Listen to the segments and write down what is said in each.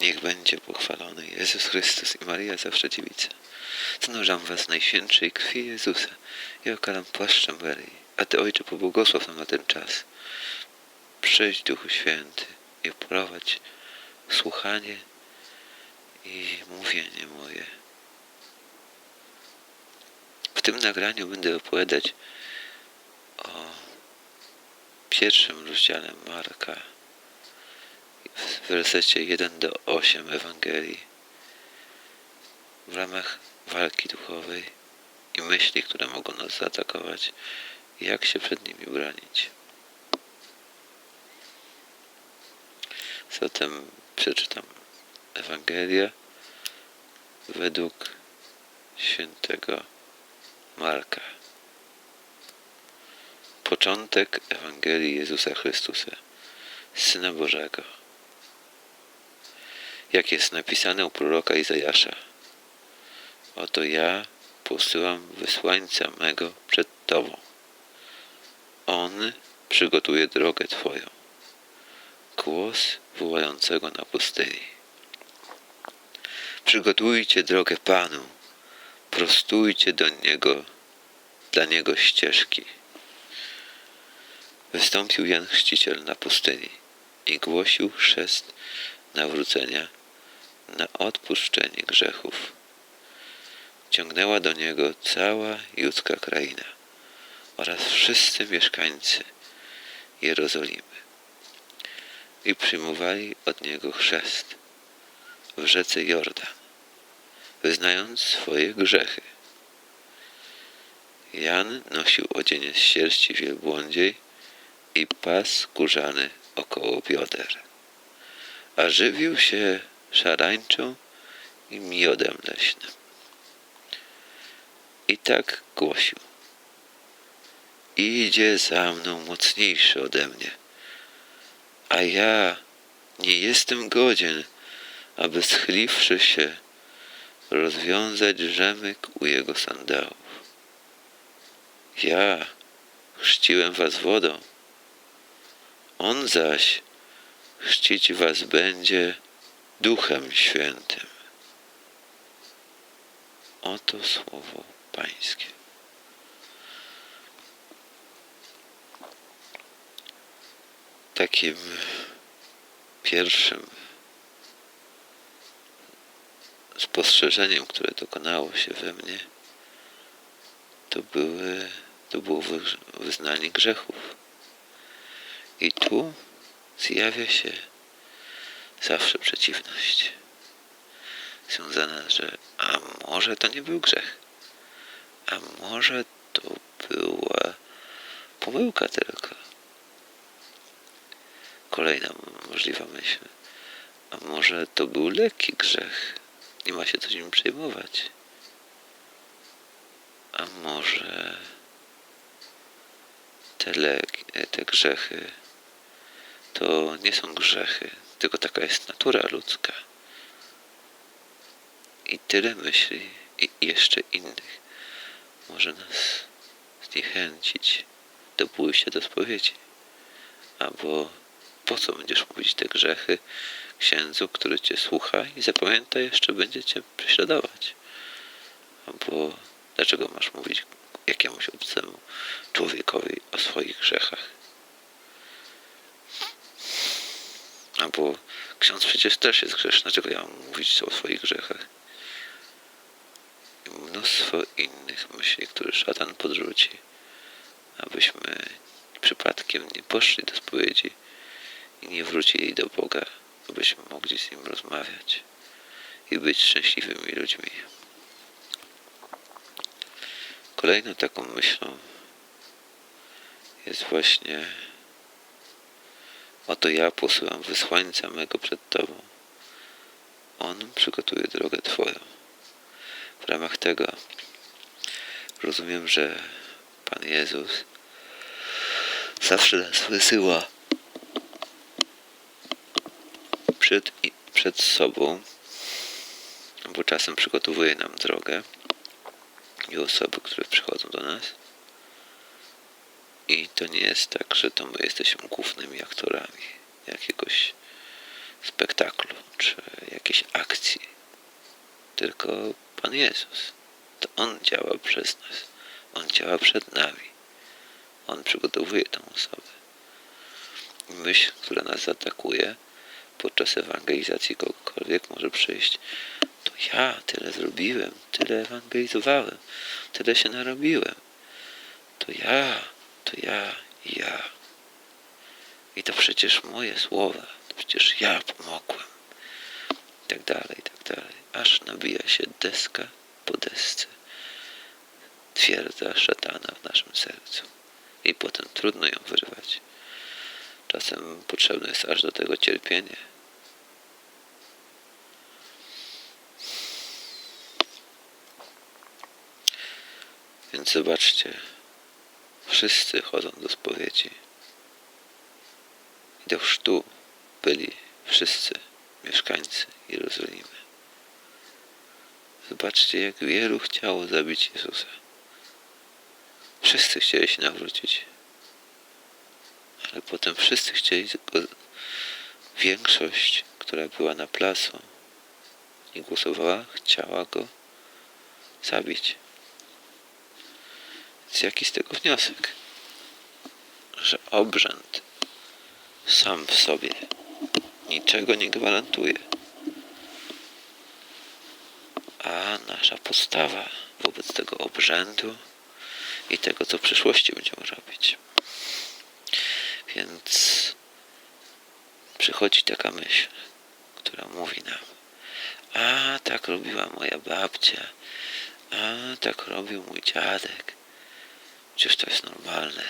Niech będzie pochwalony Jezus Chrystus i Maria zawsze dziewica. Zanurzam was najświętszej krwi Jezusa i okalam płaszczem Beryi. A Ty, Ojcze, pobłogosław nam na ten czas. Przyjdź, Duchu Święty, i prowadź słuchanie i mówienie moje. W tym nagraniu będę opowiadać o pierwszym rozdziale Marka, w wersecie 1 do 8 Ewangelii, w ramach walki duchowej i myśli, które mogą nas zaatakować, jak się przed nimi bronić. Zatem przeczytam Ewangelię według świętego Marka. Początek Ewangelii Jezusa Chrystusa, Syna Bożego. Jak jest napisane u proroka Izajasza. Oto ja posyłam wysłańca mego przed Tobą. On przygotuje drogę Twoją. Głos wołającego na pustyni. Przygotujcie drogę Panu, prostujcie do Niego, dla Niego ścieżki. Wystąpił Jan Chrzciciel na pustyni i głosił chrzest nawrócenia na odpuszczenie grzechów. Ciągnęła do Niego cała judzka kraina oraz wszyscy mieszkańcy Jerozolimy i przyjmowali od Niego chrzest w rzece Jordan, wyznając swoje grzechy. Jan nosił odzienie z sierści wielbłądziej i pas skórzany około bioder, a żywił się szarańczą i miodem leśnym. I tak głosił. Idzie za mną mocniejszy ode mnie, a ja nie jestem godzien, aby schyliwszy się, rozwiązać rzemyk u jego sandałów. Ja chrzciłem was wodą, on zaś chrzcić was będzie Duchem Świętym. Oto słowo Pańskie. Takim pierwszym spostrzeżeniem, które dokonało się we mnie, to, były, to było wy- wyznanie grzechów. I tu zjawia się zawsze przeciwność. Związana, że a może to nie był grzech, a może to była pomyłka tylko. Kolejna możliwa myśl. A może to był lekki grzech? Nie ma się co nim przejmować. A może te, te grzechy to nie są grzechy, tylko taka jest natura ludzka. I tyle myśli i jeszcze innych może nas zniechęcić do pójścia do spowiedzi. Albo po co będziesz mówić te grzechy księdzu, który cię słucha i zapamięta jeszcze będzie cię prześladować? Albo dlaczego masz mówić jakiemuś obcemu człowiekowi o swoich grzechach? Albo ksiądz przecież też jest grzeszny, dlaczego ja mam mówić o swoich grzechach? I mnóstwo innych myśli, które szatan podrzuci, abyśmy przypadkiem nie poszli do spowiedzi i nie wrócili do Boga, abyśmy mogli z Nim rozmawiać i być szczęśliwymi ludźmi. Kolejną taką myślą jest właśnie Oto ja posyłam wysłańca mego przed Tobą. On przygotuje drogę Twoją. W ramach tego rozumiem, że Pan Jezus zawsze nas wysyła przed, przed sobą, bo czasem przygotowuje nam drogę i osoby, które przychodzą do nas. I to nie jest tak, że to my jesteśmy głównymi aktorami jakiegoś spektaklu czy jakiejś akcji, tylko Pan Jezus. To On działa przez nas. On działa przed nami. On przygotowuje tą osobę. Myśl, która nas zaatakuje podczas ewangelizacji kogokolwiek może przyjść. To ja tyle zrobiłem, tyle ewangelizowałem, tyle się narobiłem. To ja, to ja, ja. I to przecież moje słowa, to przecież ja pomogłem. I tak dalej, i tak dalej. Aż nabija się deska po desce. Twierdza szatana w naszym sercu. I potem trudno ją wyrwać. Czasem potrzebne jest aż do tego cierpienie. Więc zobaczcie, wszyscy chodzą do spowiedzi. Do chrztu byli wszyscy mieszkańcy Jerozolimy. Zobaczcie, jak wielu chciało zabić Jezusa. Wszyscy chcieli się nawrócić. Ale potem wszyscy chcieli go, większość, która była na placu i głosowała, chciała go zabić. Więc jaki z tego wniosek? Że obrzęd sam w sobie niczego nie gwarantuje. A nasza postawa wobec tego obrzędu i tego, co w przyszłości będziemy robić. Więc przychodzi taka myśl, która mówi nam, a tak robiła moja babcia, a tak robił mój dziadek. Przecież to jest normalne.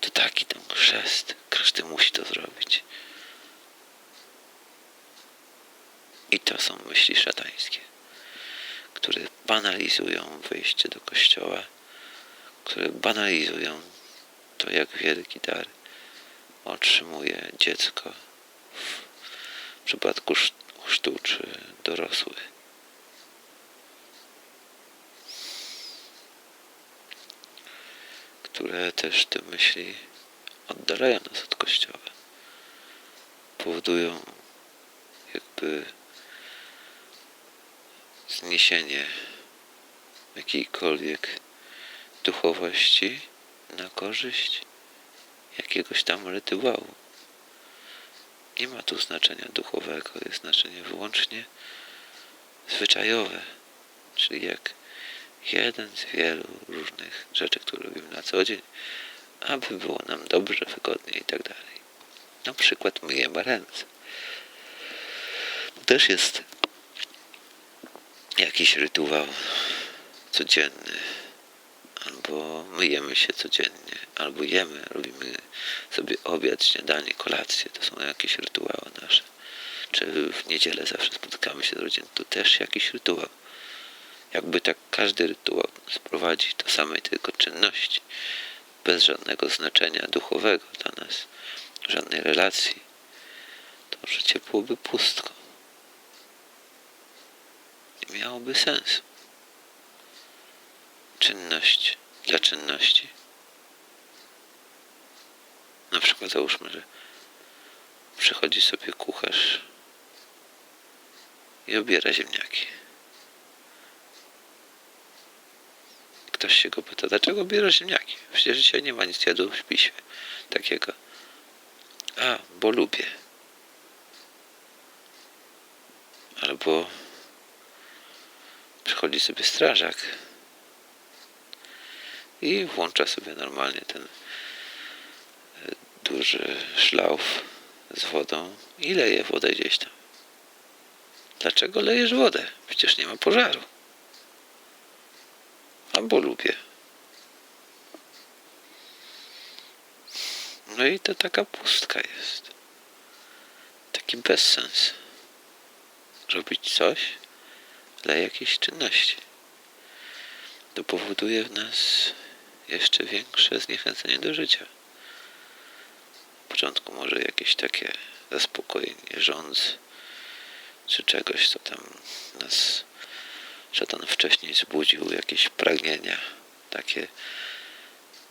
To taki ten chrzest. Każdy musi to zrobić. I to są myśli szatańskie, które banalizują wyjście do kościoła, które banalizują to, jak wielki dar otrzymuje dziecko w przypadku chrztu czy dorosły. Które też te myśli oddalają nas od kościoła. Powodują jakby zniesienie jakiejkolwiek duchowości na korzyść jakiegoś tam rytuału. Nie ma tu znaczenia duchowego, jest znaczenie wyłącznie zwyczajowe, czyli jak jeden z wielu różnych rzeczy, które robimy na co dzień, aby było nam dobrze, wygodnie i tak dalej. Na przykład myjemy ręce. To też jest jakiś rytuał codzienny, albo myjemy się codziennie, albo jemy, robimy sobie obiad, śniadanie, kolację. To są jakieś rytuały nasze. Czy w niedzielę zawsze spotykamy się z rodziną, to też jakiś rytuał. Jakby tak każdy rytuał sprowadzić do samej tylko czynności, bez żadnego znaczenia duchowego dla nas, żadnej relacji, to życie byłoby pustko. Nie miałoby sensu czynność dla czynności. Na przykład załóżmy, że przychodzi sobie kucharz i obiera ziemniaki. Ktoś się go pyta, dlaczego obiera ziemniaki? Przecież dzisiaj nie ma nic jadł w piśmie takiego. A, bo lubię. Albo przychodzi sobie strażak i włącza sobie normalnie ten e, duży szlauf z wodą i leje wodę gdzieś tam. Dlaczego lejesz wodę? Przecież nie ma pożaru. Albo lubię. No i to taka pustka jest. Taki bezsens. Robić coś dla jakiejś czynności. To powoduje w nas jeszcze większe zniechęcenie do życia. W początku może jakieś takie zaspokojenie rządz, czy czegoś, co tam nas wcześniej zbudził, jakieś pragnienia takie,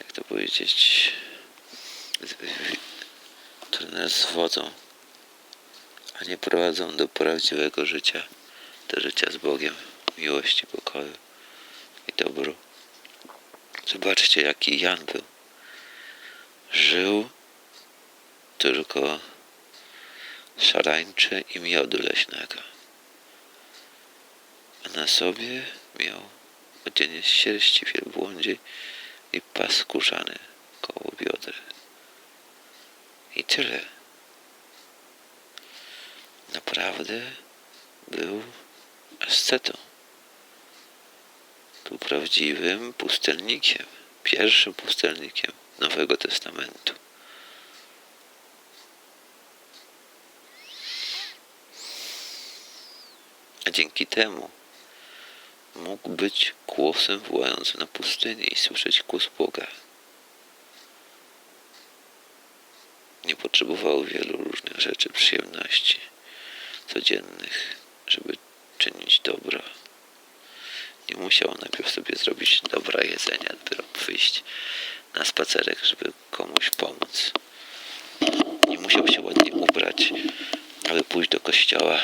jak to powiedzieć, które nas zwodzą. a nie prowadzą do prawdziwego życia, do życia z Bogiem, miłości, pokoju i dobru. Zobaczcie, jaki Jan był. Żył tylko szarańcze i miodu leśnego. A na sobie miał odzienie z sierści wielbłądzi i pas skórzany koło bioder. I tyle. Naprawdę był ascetą. Był prawdziwym pustelnikiem, pierwszym pustelnikiem Nowego Testamentu. A dzięki temu mógł być głosem wołającym na pustyni i słyszeć głos Boga. Nie potrzebował wielu różnych rzeczy, przyjemności codziennych, żeby czynić dobro. Nie musiał najpierw sobie zrobić dobra jedzenia, dopiero wyjść na spacerek, żeby komuś pomóc. Nie musiał się ładnie ubrać, aby pójść do kościoła,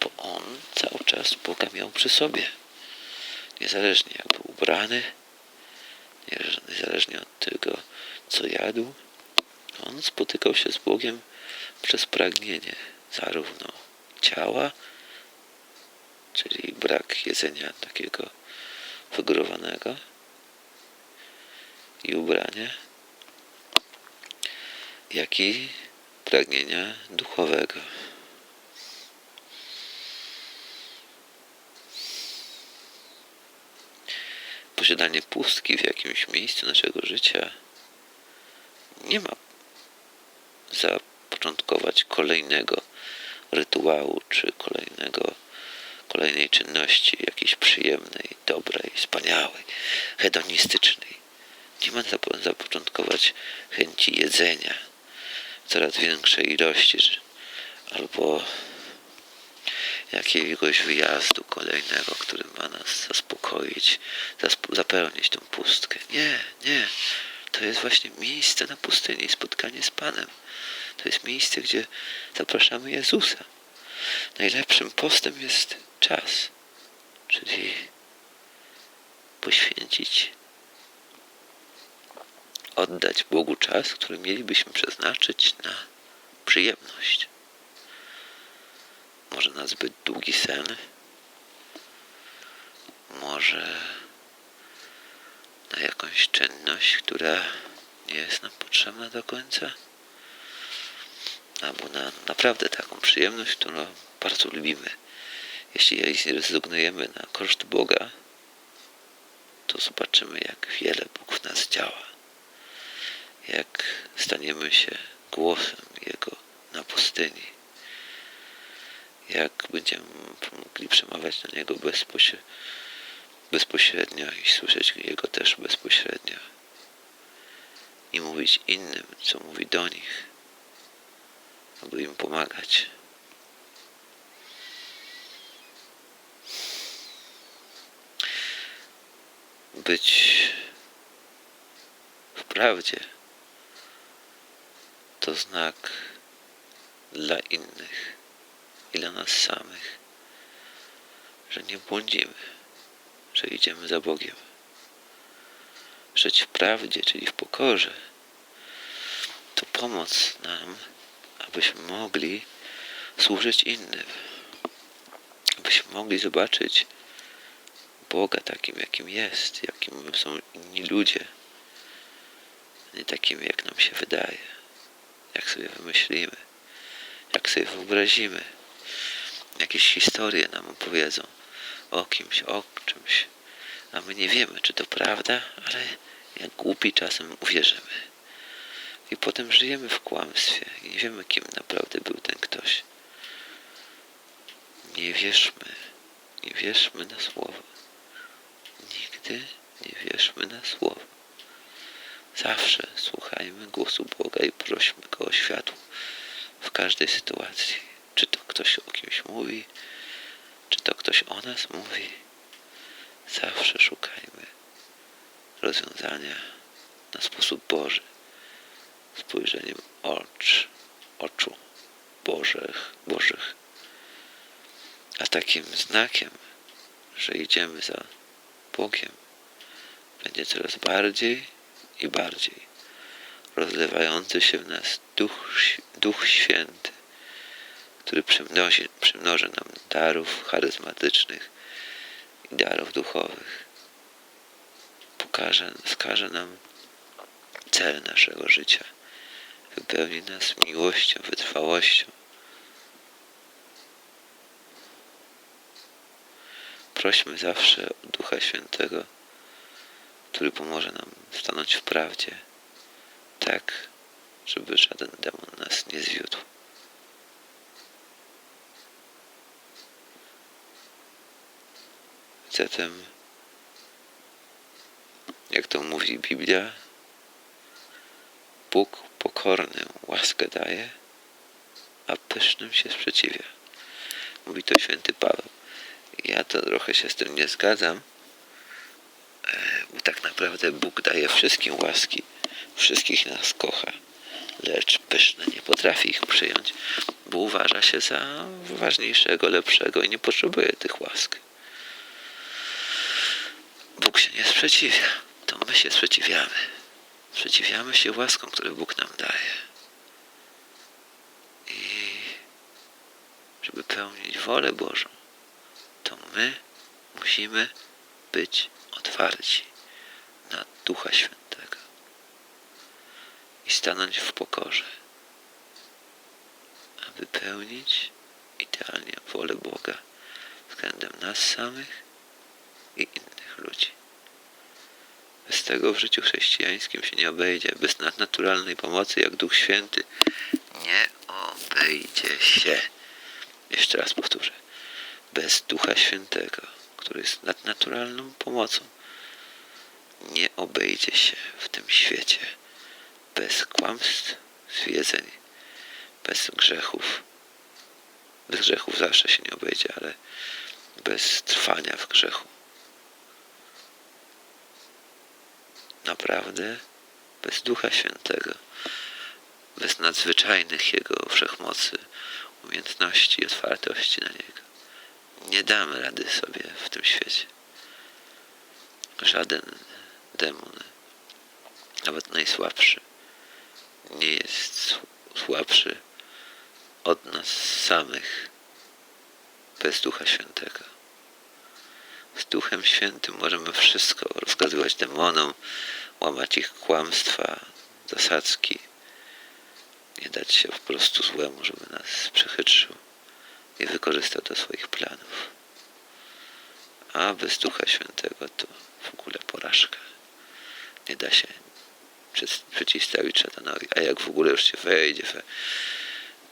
bo on cały czas Boga miał przy sobie. Niezależnie jak był ubrany, niezależnie od tego, co jadł, on spotykał się z Bogiem przez pragnienie zarówno ciała, czyli brak jedzenia takiego wygórowanego i ubrania, jak i pragnienia duchowego. Posiadanie pustki w jakimś miejscu naszego życia nie ma zapoczątkować kolejnego rytuału czy kolejnego, kolejnej czynności jakiejś przyjemnej, dobrej, wspaniałej, hedonistycznej. Nie ma zapo- zapoczątkować chęci jedzenia coraz większej ilości, albo jakiegoś wyjazdu kolejnego, który ma nas zaspokoić, zasp- zapełnić tą pustkę. Nie, nie. To jest właśnie miejsce na pustyni, spotkanie z Panem. To jest miejsce, gdzie zapraszamy Jezusa. Najlepszym postem jest czas, czyli poświęcić, oddać Bogu czas, który mielibyśmy przeznaczyć na przyjemność. Może na zbyt długi sen, może na jakąś czynność, która nie jest nam potrzebna do końca, albo na naprawdę taką przyjemność, którą bardzo lubimy. Jeśli jej zrezygnujemy na koszt Boga, to zobaczymy, jak wiele Bóg w nas działa. Jak staniemy się głosem Jego na pustyni. Jak będziemy mogli przemawiać na Niego bezpośre- bezpośrednio i słyszeć Jego też bezpośrednio. I mówić innym, co mówi do nich, aby im pomagać. Być w prawdzie to znak dla innych i dla nas samych, że nie błądzimy, że idziemy za Bogiem. Żyć w prawdzie, czyli w pokorze, to pomoc nam, abyśmy mogli służyć innym, abyśmy mogli zobaczyć Boga takim, jakim jest, jakim są inni ludzie, nie takim, jak nam się wydaje, jak sobie wymyślimy, jak sobie wyobrazimy. Jakieś historie nam opowiedzą o kimś, o czymś, a my nie wiemy, czy to prawda, ale jak głupi czasem uwierzymy. I potem żyjemy w kłamstwie i nie wiemy, kim naprawdę był ten ktoś. Nie wierzmy, nie wierzmy na słowo. Nigdy nie wierzmy na słowo. Zawsze słuchajmy głosu Boga i prośmy Go o światło w każdej sytuacji. Czy to ktoś o kimś mówi, czy to ktoś o nas mówi. Zawsze szukajmy rozwiązania na sposób Boży, spojrzeniem ocz, oczu Bożych, Bożych. A takim znakiem, że idziemy za Bogiem, będzie coraz bardziej i bardziej rozlewający się w nas Duch, Duch Święty, który przymnoży, przymnoży nam darów charyzmatycznych i darów duchowych. Pokaże, wskaże nam cel naszego życia. Wypełni nas miłością, wytrwałością. Prośmy zawsze o Ducha Świętego, który pomoże nam stanąć w prawdzie, tak, żeby żaden demon nas nie zwiódł. Zatem, jak to mówi Biblia, Bóg pokornym łaskę daje, a pysznym się sprzeciwia. Mówi to święty Paweł. Ja to trochę się z tym nie zgadzam, e, bo tak naprawdę Bóg daje wszystkim łaski, wszystkich nas kocha, lecz pyszne nie potrafi ich przyjąć, bo uważa się za ważniejszego, lepszego i nie potrzebuje tych łask. Bóg się nie sprzeciwia, to my się sprzeciwiamy. Sprzeciwiamy się łaskom, które Bóg nam daje. I żeby pełnić wolę Bożą, to my musimy być otwarci na Ducha Świętego i stanąć w pokorze, aby pełnić idealnie wolę Boga względem nas samych i innych ludzi. Bez tego w życiu chrześcijańskim się nie obejdzie. Bez nadnaturalnej pomocy, jak Duch Święty, nie obejdzie się. Jeszcze raz powtórzę. Bez Ducha Świętego, który jest nadnaturalną pomocą, nie obejdzie się w tym świecie. Bez kłamstw, zwiedzeń, bez grzechów. Bez grzechów zawsze się nie obejdzie, ale bez trwania w grzechu. Naprawdę bez Ducha Świętego, bez nadzwyczajnych Jego wszechmocy, umiejętności i otwartości na Niego. Nie damy rady sobie w tym świecie. Żaden demon, nawet najsłabszy, nie jest słabszy od nas samych bez Ducha Świętego. Z Duchem Świętym możemy wszystko rozkazywać demonom, łamać ich kłamstwa, zasadzki, nie dać się po prostu złemu, żeby nas przechytrzył i wykorzystał do swoich planów. A bez Ducha Świętego to w ogóle porażka. Nie da się przeciwstawić szatanowi. A jak w ogóle już się wejdzie we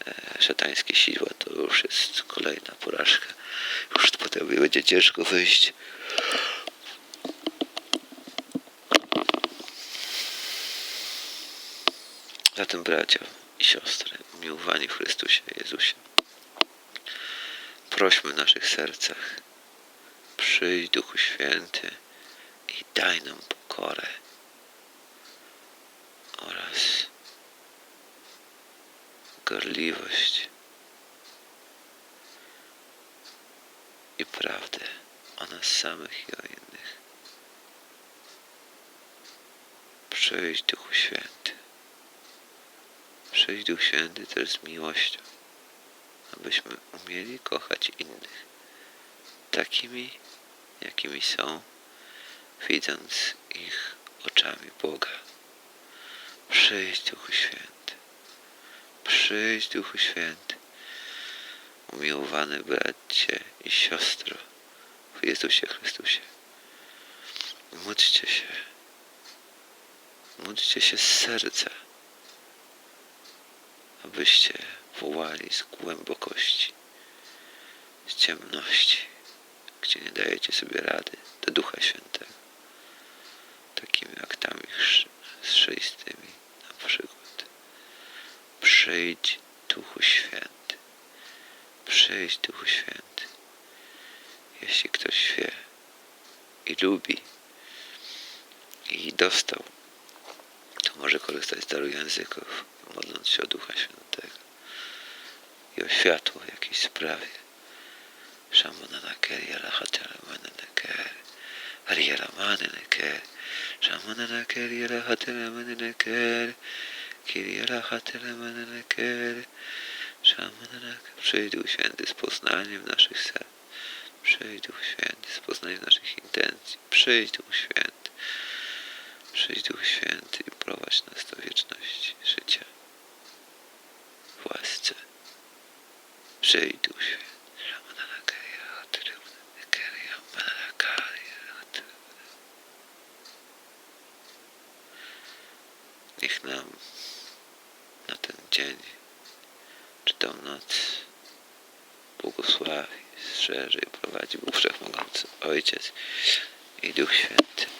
e, szatańskie siła, to już jest kolejna porażka. Już potem będzie ciężko wyjść. Zatem bracia i siostry, umiłowani w Chrystusie Jezusie, prośmy w naszych sercach, przyjdź Duchu Święty i daj nam pokorę oraz gorliwość i prawdę o nas samych i o innych. Przyjdź Duchu Święty. Przyjdź Duch Święty też z miłością, abyśmy umieli kochać innych takimi, jakimi są, widząc ich oczami Boga. Przyjdź Duchu Święty. Przyjdź Duchu Święty. Umiłowany bracie i siostro Jezusie Chrystusie. Módlcie się. Módlcie się z serca abyście wołali z głębokości, z ciemności, gdzie nie dajecie sobie rady, do Ducha Świętego, takimi aktami chrześcistymi na przykład. Przyjdź Duchu Święty, przyjdź Duchu Święty. Jeśli ktoś wie i lubi i dostał, to może korzystać z daru języków modląc się o Ducha Świętego. i o światło w jakiejś sprawie. Shamana Keria Lahatela Maneneker. Ariela Maneneker. Shamana Keria Lahatela Maneneker. Kiria Lahatela Maneneker. Shamana Przyjdź Duch Święty z poznaniem naszych serc. Przyjdź Duch Święty z poznaniem naszych intencji. Przyjdź Duch Święty. Przyjdź Duch Święty i prowadź nas do wieczności życia w łasce. Przyjdź Duch Święty. Niech nam na ten dzień, czy tą noc błogosławi, strzeże i prowadzi Bóg Wszechmogący, Ojciec i Duch Święty.